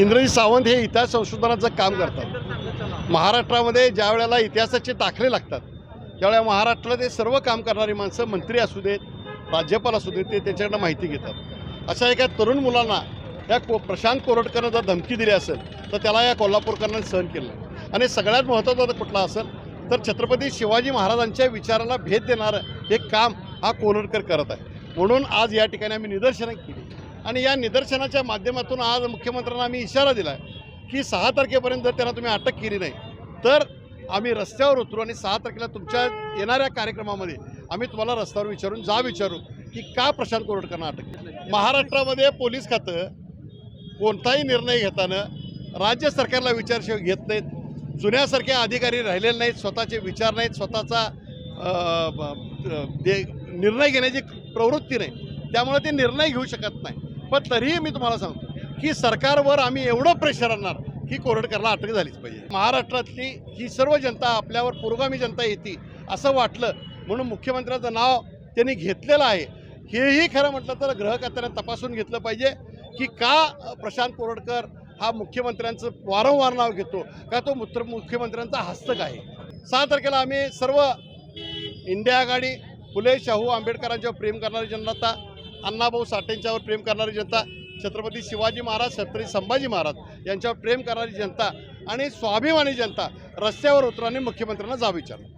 इंद्रजी सावंत हे इतिहास संशोधनाचं काम करतात महाराष्ट्रामध्ये ज्या वेळेला इतिहासाचे दाखले लागतात त्यावेळेला महाराष्ट्राला ते सर्व काम करणारी माणसं मंत्री असू देत राज्यपाल असू देत ते त्याच्याकडनं माहिती घेतात. अशा एका तरुण मुलांना या को प्रशांत कोरटकरनं जर धमकी दिली असेल तर त्याला या कोल्हापूरकरांनी सहन केलं आणि सगळ्यात महत्त्वाचं कुठला असेल तर छत्रपती शिवाजी महाराजांच्या विचाराला भेद देणारं हे काम हा कोरटकर करत आहे. म्हणून आज या ठिकाणी आम्ही निदर्शनं केली. आणि या निदर्शनाच्या माध्यमातून आज मुख्यमंत्र्यांना आम्ही इशारा दिला आहे की सहा तारखेपर्यंत जर त्यांना तुम्ही अटक केली नाही. तर आम्ही रस्त्यावर उतरू आणि सहा तारखेला तुमच्या येणाऱ्या कार्यक्रमामध्ये आम्ही तुम्हाला रस्त्यावर विचारून जा विचारू की का प्रशांत कोरटकरांना अटक केली महाराष्ट्रामध्ये पोलीस खातं कोणताही निर्णय घेताना राज्य सरकारला विचारशिवाय घेत नाहीत. जुन्यासारखे अधिकारी राहिलेले नाहीत. स्वतःचे विचार नाहीत. स्वतःचा निर्णय घेण्याची प्रवृत्ती नाही. त्यामुळे ते निर्णय घेऊ शकत नाही. पण तरीही मी तुम्हाला सांगतो की सरकारवर आम्ही एवढं प्रेशर आणणार की कोरडकरला अटक झालीच पाहिजे. महाराष्ट्रातली ही सर्व जनता आपल्यावर पुरोगामी जनता येते असं वाटलं. म्हणून मुख्यमंत्र्यांचं नाव त्यांनी घेतलेलं आहे. हेही खरं म्हटलं तर ग्रहखात्यानं तपासून घेतलं पाहिजे की का प्रशांत कोरडकर हा मुख्यमंत्र्यांचं वारंवार नाव घेतो का तो मुत्र मुख्यमंत्र्यांचा हस्तक आहे. सहा तारखेला आम्ही सर्व इंडिया आघाडी फुले शाहू आंबेडकरांच्यावर प्रेम करणारी जनता अण्णाभाऊ साठेंच्यावर प्रेम करणारी जनता छत्रपती शिवाजी महाराज छत्रपती संभाजी महाराज यांच्यावर प्रेम करणारी जनता आणि स्वाभिमानी जनता रस्त्यावर उतरून मुख्यमंत्र्यांना जा विचारलं.